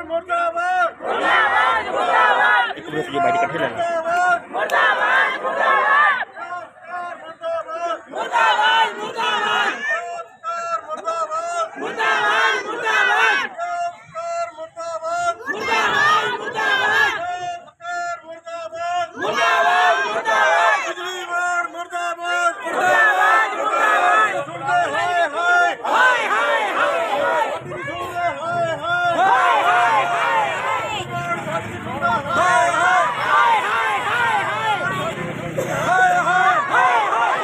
ਮੁਰਦਾਬਾਦ! ਇੱਕ ਮਿੰਟ ਜੀ ਬਾਈਟ ਇਕੱਠੇ ਲੈਣਾ ਮੁਰਦਾਬਾਦ ਮੁਰਦਾਬਾਦ! ਮੁਰਦਾਬਾਦ! ਮੁਰਦਾਬਾਦ ਮੁਰਦਾਬਾਦ! ਮੁਰਦਾਬਾਦ! ਮੁਰਦਾਬਾਦ ਮੁਰਦਾਬਾਦ ਮੁਰਦਾਬਾਦ ਮੁਰਦਾਬਾਦ ਮੁਰਦਾਬਾਦ ਮੁਰਦਾਬਾਦ ਮੁਰਦਾਬਾਦ ਬਿਜਲੀ ਬੋਰਡ ਮੁਰਦਾਬਾਦ ਮੁਰਦਾਬਾਦ ਮੁਰਦਾਬਾਦ ਸੁਣਦੇ ਹਾਏ ਹਾਏ ਹਾਏ ਹਾਏ ਹਾਏ ਸੁਣਦੇ ਹਾਏ ਹਾਏ ਹਾਏ ਹਾਏ ਹਾਏ ਸਾਡੀ ਸੁਣਦਾ ਹਾਏ ਹਾਏ ਹਾਏ ਹਾਏ ਹਾਏ ਹਾਏ ਹਾਏ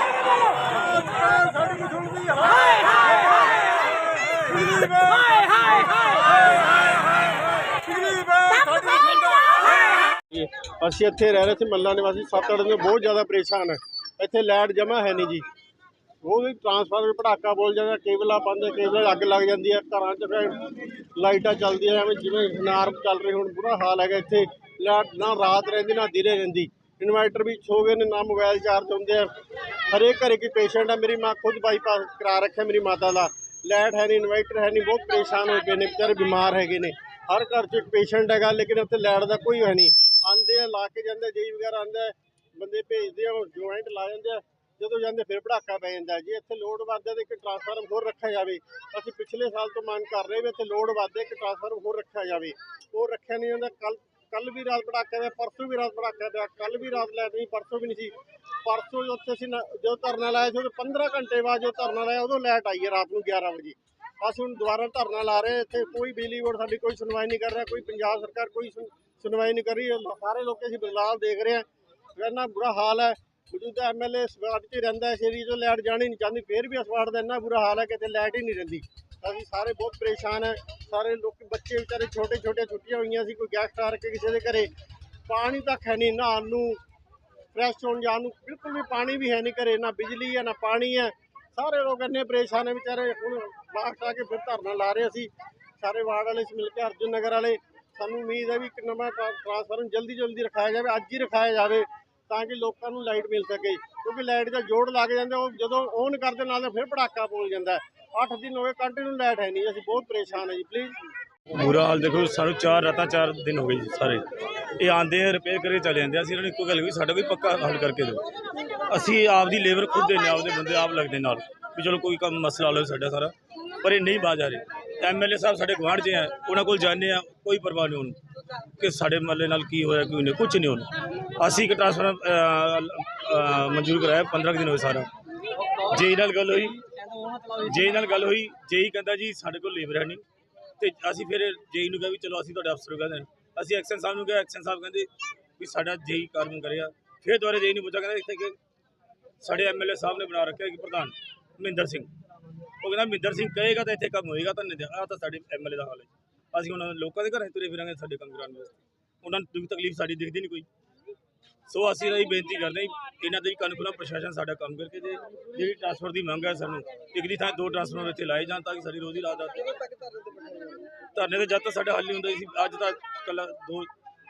ਸਾਡੀ ਕੀ ਸੁਣਦੀ ਹਾਏ ਹਾਏ ਹਾਏ ਬਿਜਲੀ ਬੋਰਡ ਹਾਏ ਹਾਏ ਹਾਏ ਹਾਏ ਬਿਜਲੀ ਬੋਰਡ ਸਾਡੀ ਸੁਣਦਾ ਹਾਏ ਅਸੀਂ ਇੱਥੇ ਰਹਿ ਰਹੇ ਸੀ ਮੱਲਾ ਨਿਵਾਸੀ, ਸੱਤ ਅੱਠ ਦਿਨ ਬਹੁਤ ਜ਼ਿਆਦਾ ਪਰੇਸ਼ਾਨ ਹੈ। ਇੱਥੇ ਲਾਈਟ ਜਮਾ ਹੈ ਨਹੀਂ ਜੀ। ਉਹ ਵੀ ਟਰਾਂਸਫਾਰਮਰ ਪਟਾਕਾ ਬੋਲ ਜਾਂਦਾ, ਕੇਬਲਾਂ ਬੰਦ ਕੇਬਲ ਅੱਗ ਲੱਗ ਜਾਂਦੀ ਹੈ, ਘਰਾਂ 'ਚ ਫਿਰ ਲਾਈਟਾਂ ਚੱਲਦੀਆਂ, ਐਵੇਂ ਜਿਵੇਂ ਹਨਾਰ ਚੱਲ ਰਹੀ ਹੁਣ, ਬੁਰਾ ਹਾਲ ਹੈਗਾ ਇੱਥੇ। ਲਾਈਟ ਨਾ ਰਾਤ ਰਹਿੰਦੀ, ਨਾ ਦਿਨੇ ਰਹਿੰਦੀ। ਇਨਵਰਟਰ ਵੀ ਛੋ ਗਏ ਨੇ, ਨਾ ਮੋਬਾਈਲ ਚਾਰਜ ਹੁੰਦੇ ਆ। ਹਰੇਕ ਘਰੇ ਕੀ ਪੇਸ਼ੈਂਟ ਹੈ ਮੇਰੀ ਮਾਂ ਖੁਦ ਬਾਈਪਾਸ ਕਰਾ ਰੱਖਿਆ ਮੇਰੀ ਮਾਤਾ ਦਾ। ਲਾਈਟ ਹੈ ਨਹੀਂ ਇਨਵਰਟਰ ਹੈ ਨਹੀਂ, ਬਹੁਤ ਪਰੇਸ਼ਾਨ ਹੋ ਗਏ ਨੇ, ਵਿਚਾਰੇ ਬਿਮਾਰ ਹੈਗੇ ਨੇ। ਹਰ ਘਰ 'ਚ ਇੱਕ ਪੇਸ਼ੈਂਟ ਹੈਗਾ, ਲੇਕਿਨ ਉੱਥੇ ਲਾਈਟ ਦਾ ਕੋਈ ਹੈ ਨਹੀਂ। ਆਂਦੇ ਲਾ ਕੇ ਜਾਂਦੇ, ਜਈ ਵਗੈਰਾ ਆਂਦਾ ਬੰਦੇ ਭੇਜਦੇ ਆ ਜੁਆਇੰਟ ਲਾ ਜਾਂਦੇ ਆ, ਜਦੋਂ ਜਾਂਦੇ ਫਿਰ ਭੜਾਕਾ ਪੈ ਜਾਂਦਾ ਜੀ ਇੱਥੇ ਲੋਡ ਵੱਧਦਾ ਤੇ ਇੱਕ ਟਰਾਂਸਫਾਰਮ ਹੋਰ ਰੱਖਿਆ ਜਾਵੇ। ਅਸੀਂ ਪਿਛਲੇ ਸਾਲ ਤੋਂ ਮੰਗ ਕਰ ਰਹੇ ਵੀ ਇੱਥੇ ਲੋਡ ਵੱਧਦਾ ਇੱਕ ਟਰਾਂਸਫਾਰਮ ਹੋਰ ਰੱਖਿਆ ਜਾਵੇ। ਉਹ ਰੱਖਿਆ ਨਹੀਂ ਜਾਂਦਾ, ਕੱਲ ਕੱਲ ਵੀ ਰਾਤ ਪੜਾਕਾ ਪਿਆ ਪਰਸੋਂ ਵੀ ਰਾਤ ਪੜਾਕਾ ਪਿਆ, ਕੱਲ ਵੀ ਰਾਤ ਲਾਈਟ ਨਹੀਂ, ਪਰਸੋਂ ਵੀ ਨਹੀਂ ਸੀ। ਪਰਸੋਂ ਉੱਥੇ ਅਸੀਂ ਜਦੋਂ ਧਰਨਾ ਲਾਇਆ ਸੀ ਉਹਦੇ 15 ਘੰਟੇ ਬਾਅਦ ਜਦੋਂ ਧਰਨਾ ਲਾਇਆ, ਉਦੋਂ ਲਾਈਟ ਆਈ ਹੈ ਰਾਤ ਨੂੰ 11 ਵਜੇ। ਅਸੀਂ ਹੁਣ ਦੁਬਾਰਾ ਧਰਨਾ ਲਾ ਰਹੇ ਇੱਥੇ ਕੋਈ ਬਿਜਲੀ ਬੋਰਡ ਸਾਡੀ ਕੋਈ ਸੁਣਵਾਈ ਨਹੀਂ ਕਰ ਰਿਹਾ, ਕੋਈ ਪੰਜਾਬ ਸਰਕਾਰ ਕੋਈ ਸੁਣਵਾਈ ਨਹੀਂ ਕਰ ਰਹੀ। ਸਾਰੇ ਲੋਕ ਅਸੀਂ ਬਦਲਾਅ ਦੇਖ ਰਹੇ ਹਾਂ। ਇੰਨਾ ਬੁਰਾ ਹਾਲ ਹੈ। ਮੌਜੂਦਾ ਐਮਐਲਏ ਸਵਾਰਡ 'ਚ ਰਹਿੰਦਾ ਹੈ। ਸ਼ੇਰੀ ਤੋਂ ਲਾਈਟ ਜਾਣੀ ਨਹੀਂ ਚਾਹੁੰਦੀ। ਫਿਰ ਵੀ ਸਵਾਰਡ ਦਾ ਇੰਨਾ ਬੁਰਾ ਹਾਲ ਹੈ ਕਿਤੇ ਇੱਥੇ ਲਾਈਟ ਹੀ ਨਹੀਂ ਰਹਿੰਦੀ। ਅਸੀਂ ਸਾਰੇ ਬਹੁਤ ਪਰੇਸ਼ਾਨ ਹੈ। ਸਾਰੇ ਲੋਕ, ਬੱਚੇ ਵਿਚਾਰੇ ਛੋਟੇ ਛੋਟੇ ਛੁੱਟੀਆਂ ਹੋਈਆਂ ਸੀ। ਕੋਈ ਗੈਸਟ ਆ ਕੇ ਕਿਸੇ ਦੇ ਘਰੇ। ਪਾਣੀ ਤੱਕ ਹੈ ਨਹੀਂ ਨਹਾਉਣ ਨੂੰ ਫਰੈਸ਼ ਹੋਣ ਜਾਣ ਨੂੰ ਬਿਲਕੁਲ ਵੀ ਪਾਣੀ ਵੀ ਹੈ ਨਹੀਂ ਘਰੇ। ਨਾ ਬਿਜਲੀ ਹੈ, ਨਾ ਪਾਣੀ ਹੈ। ਸਾਰੇ ਲੋਕ ਇੰਨੇ ਪਰੇਸ਼ਾਨ ਹੈ। ਵਿਚਾਰੇ ਹੁਣ ਬਾਹਰ ਆ ਕੇ ਫਿਰ ਧਰਨਾ ਲਾ ਰਹੇ ਅਸੀਂ। ਸਾਰੇ ਵਾਰਡ ਵਾਲੇ ਮਿਲ ਕੇ ਅਰਜੁਨ ਨਗਰ ਵਾਲੇ ਸਾਨੂੰ ਉਮੀਦ ਹੈ ਵੀ ਇੱਕ ਨਵਾਂ ਟਰਾ- ਟਰਾਂਸਫਾਰਮਰ ਜਲਦੀ ਜਲਦੀ ਰਖਾਇਆ ਜਾਵੇ, ਅੱਜ ਹੀ ਰਖਾਇਆ ਜਾਵੇ, ਤਾਂ ਕਿ ਲੋਕਾਂ ਨੂੰ ਲਾਈਟ ਮਿਲ ਸਕੇ। ਕਿਉਂਕਿ ਲਾਈਟ ਦਾ ਜੋੜ ਲੱਗ ਜਾਂਦਾ, ਉਹ ਜਦੋਂ ਔਨ ਕਰਦੇ, ਨਾਲ ਤਾਂ ਫਿਰ ਪੜਾਕਾ ਬੋਲ ਜਾਂਦਾ 8 ਦਿਨ ਹੋ ਗਏ ਕੰਟੀਨਿਊ ਲਾਈਟ ਹੈ ਨਹੀਂ, ਅਸੀਂ ਬਹੁਤ ਪਰੇਸ਼ਾਨ ਹੈ ਜੀ ਪਲੀਜ਼ ਬੁਰਾ ਹਾਲ ਦੇਖੋ, ਸਾਨੂੰ ਚਾਰ, ਰਾਤਾਂ ਚਾਰ ਦਿਨ ਹੋ ਗਏ ਜੀ, ਸਾਰੇ। ਇਹ ਆਂਦੇ ਆ ਰਿਪੇਅਰ ਕਰੇ ਚਲੇ ਜਾਂਦੇ ਆ। ਅਸੀਂ ਇਹਨਾਂ ਨੂੰ ਇੱਕੋ ਗੱਲ ਕਹੀ ਸਾਡਾ ਕੋਈ ਪੱਕਾ ਹੱਲ ਕਰਕੇ ਦਿਓ। ਅਸੀਂ ਆਪਦੀ ਲੇਬਰ ਖੁਦ ਦੇਣੇ ਆਪਦੇ ਬੰਦੇ ਆਪ ਲੱਗਦੇ ਨਾਲ, ਵੀ ਚਲੋ ਕੋਈ ਕੰਮ ਮਸਲਾ ਹੱਲ ਹੋਵੇ ਸਾਡਾ ਸਾਰਾ, ਪਰ ਇਹ ਨਹੀਂ ਬਾਜ ਆ ਰਹੇ। ਐਮਐਲਏ ਸਾਹਿਬ ਸਾਡੇ ਗੁਆਂਢ 'ਚ ਹੈ ਉਹਨਾਂ ਕੋਲ ਜਾਂਦੇ ਆ ਕੋਈ ਪਰਵਾਹ ਨਹੀਂ ਉਹਨੂੰ। ਕਿ ਸਾਡੇ ਮਹੱਲੇ ਨਾਲ ਕੀ ਹੋਇਆ ਕਿਉਂ ਨਹੀਂ ਕੁਝ ਨਹੀਂ ਉਹਨੂੰ। ਅਸੀਂ ਇੱਕ ਟ੍ਰਾਂਸਫਰ ਮਨਜ਼ੂਰ ਕਰਾਇਆ 15 ਕੁ ਦਿਨ ਹੋਏ ਸਾਰਾ। ਜੇ ਨਾਲ ਗੱਲ ਹੋਈ ਜੇ ਨਾਲ ਗੱਲ ਹੋਈ, ਜੇਈ ਕਹਿੰਦਾ ਜੀ ਸਾਡੇ ਕੋਲ ਲੇਬਰ ਹੈ ਨਹੀਂ। ਤੇ ਅਸੀਂ ਫਿਰ ਜੇਈ ਨੂੰ ਕਿਹਾ ਵੀ ਚਲੋ ਅਸੀਂ ਤੁਹਾਡੇ ਅਫਸਰ ਨੂੰ ਕਹਿੰਦੇ ਹਾਂ। ਅਸੀਂ ਐਕਸ਼ਨ ਸਾਹਿਬ ਨੂੰ ਕਿਹਾ, ਐਕਸ਼ਨ ਸਾਹਿਬ ਕਹਿੰਦੇ ਵੀ ਸਾਡਾ ਜੇ ਹੀ ਕਾਰਜ ਕਰਿਆ। ਫਿਰ ਦੁਬਾਰਾ ਜੇ ਨੂੰ ਪੁੱਛਿਆ, ਕਹਿੰਦਾ ਇੱਥੇ ਕਿ ਸਾਡੇ ਐਮਐਲਏ ਸਾਹਿਬ ਨੇ ਬਣਾ ਰੱਖਿਆ ਕਿ ਪ੍ਰਧਾਨ, ਮਹਿੰਦਰ ਸਿੰਘ। ਉਹ ਕਹਿੰਦਾ, ਮਿੰਦਰ ਸਿੰਘ ਕਹੇਗਾ ਤਾਂ ਇੱਥੇ ਕੰਮ ਹੋਏਗਾ ਤਾਂ। ਨਹੀਂ ਆ ਤਾਂ ਸਾਡੇ ਐਮਐਲਏ ਦਾ ਹਾਲ ਹੈ ਅਸੀਂ ਉਹਨਾਂ ਲੋਕਾਂ ਦੇ ਘਰਾਂ ਤੁਰੇ ਫਿਰਾਂਗੇ ਸਾਡੇ ਕੰਮ ਕਰਾਉਣ ਵਾਸਤੇ। ਉਹਨਾਂ ਨੂੰ ਦੁੱਖ ਤਕਲੀਫ ਸਾਡੀ ਦਿਖਦੀ ਨਹੀਂ ਕੋਈ। ਸੋ ਅਸੀਂ ਇਹ ਬੇਨਤੀ ਕਰਦੇ ਹਾਂ ਇਹਨਾਂ ਦੇ ਵੀ ਕਾਨੂੰਨ ਪ੍ਰਸ਼ਾਸਨ ਸਾਡਾ ਕੰਮ ਕਰਕੇ ਜੇ ਜਿਹੜੀ ਟ੍ਰਾਂਸਫਰ ਦੀ ਮੰਗ ਹੈ ਸਾਨੂੰ, ਇੱਕ ਦੀ ਥਾਂ ਦੋ ਟ੍ਰਾਂਸਫਰ ਇੱਥੇ ਲਾਏ ਜਾਣ ਤਾਂ ਕਿ ਸਾਡੀ ਰੋਜ਼ੀ ਰਾਤ ਦਾ ਧਰਨੇ ਤੇ ਜਦ ਤੱਕ ਸਾਡਾ ਹੱਲ ਨਹੀਂ ਹੁੰਦਾ ਸੀ ਅੱਜ ਤਾਂ ਕੱਲਾ ਦੋ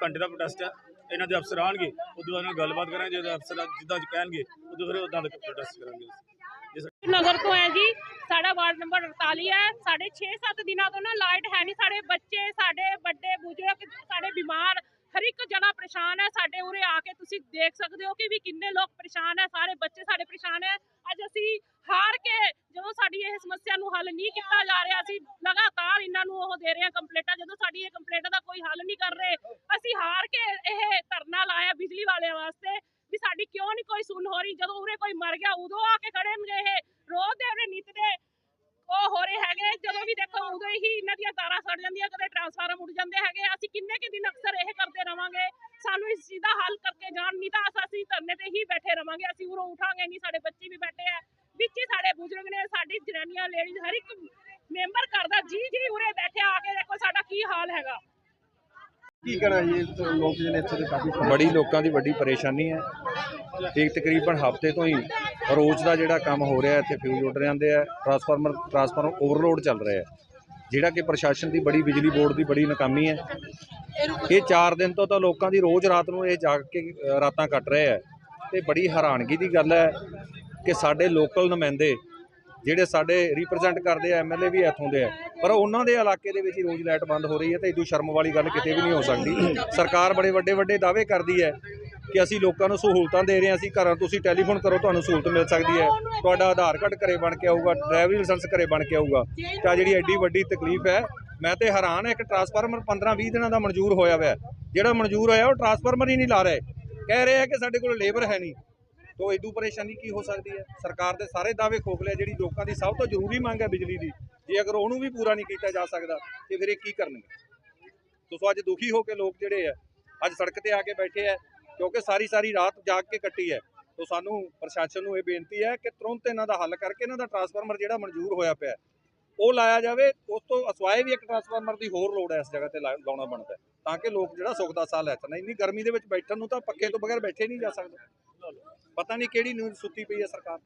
ਘੰਟੇ ਦਾ ਪ੍ਰੋਟੈਸਟ ਹੈ। ਇਹਨਾਂ ਦੇ ਅਫਸਰ ਆਣਗੇ ਉਦੋਂ ਬਾਅਦ ਨਾਲ ਗੱਲਬਾਤ ਕਰਾਂਗੇ ਜੇ ਅਫਸਰ ਜਿੱਦਾਂ ਕਹਿਣਗੇ, ਉਦੋਂ ਫਿਰ ਉਦਾਂ ਦਾ ਪ੍ਰੋਟੈਸਟ ਕਰਾਂਗੇ ਨਗਰ ਤੋਂ ਹੈ ਜੀ। ਸਾਡਾ ਵਾਰਡ ਨੰਬਰ 48 ਹੈ। ਸਾਡੇ 6-7 ਦਿਨਾਂ ਤੋਂ ਨਾ ਲਾਈਟ ਹੈ ਨਹੀਂ। ਸਾਡੇ ਬੱਚੇ, ਸਾਡੇ ਵੱਡੇ ਬਜ਼ੁਰਗ, ਸਾਡੇ ਬਿਮਾਰ, ਹਰ ਇੱਕ ਜਣਾ ਪਰੇਸ਼ਾਨ ਹੈ। ਸਾਡੇ ਉਰੇ ਆ ਕੇ ਤੁਸੀਂ ਦੇਖ ਸਕਦੇ ਹੋ ਕਿ ਵੀ ਕਿੰਨੇ ਲੋਕ ਪਰੇਸ਼ਾਨ ਹੈ। ਸਾਰੇ ਬੱਚੇ ਸਾਡੇ ਪਰੇਸ਼ਾਨ ਹੈ। ਅੱਜ ਅਸੀਂ ਹਾਰ ਕੇ ਜਦੋਂ ਸਾਡੀ ਇਹ ਸਮੱਸਿਆ ਨੂੰ ਹੱਲ ਨਹੀਂ ਕੀਤਾ ਜਾ ਰਿਹਾ, ਅਸੀਂ ਲਗਾਤਾਰ ਇਹਨਾਂ ਨੂੰ ਉਹ ਦੇ ਰਹੇ ਹਾਂ ਕੰਪਲੇਂਟਾਂ। ਜਦੋਂ ਸਾਡੀ ਇਹ ਕੰਪਲੇਂਟਾਂ ਦਾ ਕੋਈ ਹੱਲ ਨਹੀਂ ਕਰ ਰਹੇ, ਅਸੀਂ ਹਾਰ ਕੇ ਇਹ ਧਰਨਾ ਲਾਇਆ ਬਿਜਲੀ ਵਾਲਿਆਂ ਵਾਸਤੇ। ਵੀ ਸਾਡੀ ਕਿਉਂ ਨਹੀਂ ਕੋਈ ਸੁਣ ਹੋ ਰਹੀ? ਜਦੋਂ ਉਰੇ ਕੋਈ ਮਰ ਗਿਆ, ਉਦੋਂ ਆ ਕੇ ਖੜਨਗੇ ਇਹ। ਰੋਜ਼ ਦੇ ਉਹਨੇ ਨਿੱਤ ਦੇ ਉਹ ਹੋ ਰਹੇ ਹੈਗੇ। ਜਦੋਂ ਵੀ ਦੇਖੋ, ਉਦੋਂ ਹੀ ਇਹਨਾਂ ਦੀਆਂ ਤਾਰਾਂ ਸੜ ਜਾਂਦੀਆਂ, ਕਦੇ ਟਰਾਂਸਫਾਰਮ ਉੱਡ ਜਾਂਦੇ ਹੈਗੇ। ਅਸੀਂ ਕਿੰਨੇ ਕਿ ਦਿਨ ਅਕਸਰ ਇਹ ਕਰਦੇ ਰਵਾਂਗੇ। ਸਾਨੂੰ ਇਸ ਚੀਜ਼ ਦਾ ਹੱਲ ਕਰਕੇ ਜਾਣ ਨਹੀਂ ਤਾਂ ਅਸੀਂ ਧਰਨੇ ਤੇ ਹੀ ਬੈਠੇ ਰਵਾਂਗੇ। ਅਸੀਂ ਉਰੋਂ ਉਠਾਂਗੇ ਨਹੀਂ, ਸਾਡੇ ਬੱਚੇ ਵੀ ਬੈਠੇ ਆ। ਵਿੱਚ ਹੀ ਸਾਡੇ ਬਜ਼ੁਰਗ ਨੇ, ਸਾਡੀ ਜਨਾਨੀਆਂ, ਲੇਡੀਜ਼, ਹਰ ਇੱਕ ਮੈਂਬਰ ਕਰਦਾ ਜੀ ਜੀ ਉਰੇ ਬੈਠੇ ਆ ਕੇ ਦੇਖੋ ਸਾਡਾ ਕੀ ਹਾਲ ਹੈਗਾ। ਕੀ ਕਰਾਂ ਜੀ? ਲੋਕ ਜਿਹੜੇ ਇੱਥੇ ਦੇ ਕਾਫੀ ਬੜੀ ਲੋਕਾਂ ਦੀ ਵੱਡੀ ਪਰੇਸ਼ਾਨੀ ਹੈ। ਇਹ ਤਕਰੀਬਨ ਹਫ਼ਤੇ ਤੋਂ ਹੀ ਰੋਜ਼ ਦਾ ਜਿਹੜਾ ਕੰਮ ਹੋ ਰਿਹਾ ਇੱਥੇ ਫਿਊਜ਼ ਉੱਡ ਜਾਂਦੇ ਆ ਟਰਾਂਸਫਾਰਮਰ ਟਰਾਂਸਫਾਰਮਰ ਓਵਰਲੋਡ ਚੱਲ ਰਿਹਾ ਹੈ। ਜਿਹੜਾ ਕਿ ਪ੍ਰਸ਼ਾਸਨ ਦੀ ਬੜੀ ਬਿਜਲੀ ਬੋਰਡ ਦੀ ਬੜੀ ਨਾਕਾਮੀ ਹੈ। ਇਹ 4 ਦਿਨ ਤੋਂ ਤਾਂ ਲੋਕਾਂ ਦੀ ਰੋਜ਼ ਰਾਤ ਨੂੰ ਇਹ ਜਾਗ ਕੇ ਰਾਤਾਂ ਕੱਟ ਰਹੇ ਆ ਤੇ ਬੜੀ ਹੈਰਾਨਗੀ ਦੀ ਗੱਲ ਹੈ ਕਿ ਸਾਡੇ ਲੋਕਲ ਨੁਮਾਇੰਦੇ ਜਿਹੜੇ ਸਾਡੇ ਰਿਪਰੈਜ਼ੈਂਟ ਕਰਦੇ ਆ ਐਮਐਲਏ ਵੀ ਇੱਥੋਂ ਦੇ ਆ। ਪਰ ਉਹਨਾਂ ਦੇ ਇਲਾਕੇ ਦੇ ਵਿੱਚ ਹੀ ਰੋਜ਼ ਲਾਈਟ ਬੰਦ ਹੋ ਰਹੀ ਹੈ ਤੇ ਇਦੋਂ ਸ਼ਰਮ ਵਾਲੀ ਗੱਲ ਕਿਤੇ ਵੀ ਨਹੀਂ ਹੋ ਸਕਦੀ। ਸਰਕਾਰ ਬੜੇ ਵੱਡੇ ਵੱਡੇ ਦਾਅਵੇ ਕਰਦੀ ਹੈ ਕਿ ਅਸੀਂ ਲੋਕਾਂ ਨੂੰ ਸਹੂਲਤਾਂ ਦੇ ਰਹੇ ਹਾਂ, ਅਸੀਂ ਘਰਾਂ ਤੁਸੀਂ ਟੈਲੀਫੋਨ ਕਰੋ, ਤੁਹਾਨੂੰ ਸਹੂਲਤ ਮਿਲ ਸਕਦੀ ਹੈ। ਤੁਹਾਡਾ ਆਧਾਰ ਕਾਰਡ ਘਰੇ ਬਣ ਕੇ ਆਊਗਾ ਡਰਾਈਵਿੰਗ ਲਾਇਸੈਂਸ ਘਰੇ ਬਣ ਕੇ ਆਊਗਾ। ਤਾਂ ਜਿਹੜੀ ਐਡੀ ਵੱਡੀ ਤਕਲੀਫ ਹੈ, ਮੈਂ ਤੇ ਹੈਰਾਨ ਹਾਂ, ਇੱਕ ਟਰਾਂਸਫਾਰਮਰ 15-20 ਦਿਨਾਂ ਦਾ ਮਨਜ਼ੂਰ ਹੋਇਆ ਹੋਇਆ ਜਿਹੜਾ ਮਨਜ਼ੂਰ ਹੋਇਆ, ਉਹ ਟਰਾਂਸਫਾਰਮਰ ਹੀ ਨਹੀਂ ਲਾ ਰਹੇ। ਕਹਿ ਰਹੇ ਆ ਕਿ ਸਾਡੇ ਕੋਲ ਲੇਬਰ ਹੈ ਨਹੀਂ। ਤੋ ਇਦੋਂ ਪਰੇਸ਼ਾਨੀ ਕੀ ਹੋ ਸਕਦੀ ਹੈ? ਸਰਕਾਰ ਦੇ ਸਾਰੇ ਦਾਅਵੇ ਖੋਖਲੇ ਆ, ਜਿਹੜੀ ਲੋਕਾਂ ਦੀ ਸਭ ਤੋਂ ਜ਼ਰੂਰੀ ਮੰਗ ਹੈ ਬਿਜਲੀ ਦੀ। ਜੇ ਅਗਰ ਉਹਨੂੰ ਵੀ ਪੂਰਾ ਨਹੀਂ ਕੀਤਾ ਜਾ ਸਕਦਾ ਤੇ ਫਿਰ ਇਹ ਕੀ ਕਰਨਗੇ? ਤੁਸੀਂ ਅੱਜ ਦੁਖੀ ਹੋ ਕੇ ਲੋਕ ਜਿਹੜੇ ਆ ਅੱਜ ਸੜਕ ਤੇ ਆ ਕੇ ਬੈਠੇ ਆ ਕਿਉਂਕਿ ਸਾਰੀ ਸਾਰੀ ਰਾਤ ਜਾਗ ਕੇ ਕੱਟੀ ਹੈ। ਤੋ ਸਾਨੂੰ ਪ੍ਰਸ਼ਾਸਨ ਨੂੰ ਇਹ ਬੇਨਤੀ ਹੈ ਕਿ ਤੁਰੰਤ ਇਹਨਾਂ ਦਾ ਹੱਲ ਕਰਕੇ ਇਹਨਾਂ ਦਾ ਟਰਾਂਸਫਾਰਮਰ ਜਿਹੜਾ ਮਨਜ਼ੂਰ ਹੋਇਆ ਪਿਆ ਉਹ ਲਾਇਆ ਜਾਵੇ। ਉਸ ਤੋਂ ਅਸਵਾਏ ਵੀ ਇੱਕ ਟਰਾਂਸਫਾਰਮਰ ਦੀ ਹੋਰ ਲੋੜ ਹੈ ਇਸ ਜਗ੍ਹਾ ਤੇ ਲਾ- ਲਾਉਣਾ ਬਣਦਾ ਤਾਂ ਕਿ ਲੋਕ ਜਿਹੜਾ ਸੁੱਖ ਦਾ ਸਾਹ ਲੈ ਸਕਣ। ਇੰਨੀ ਗਰਮੀ ਦੇ ਵਿੱਚ ਬੈਠਣ ਨੂੰ ਤਾਂ ਪੱਕੇ ਤੋਂ ਬਗੈਰ ਬੈਠੇ ਨਹੀਂ ਜਾ ਸਕਦੇ। ਪਤਾ ਨਹੀਂ ਕਿਹੜੀ ਨੀਂਦ ਸੁੱਤੀ ਪਈ ਹੈ ਸਰਕਾਰ।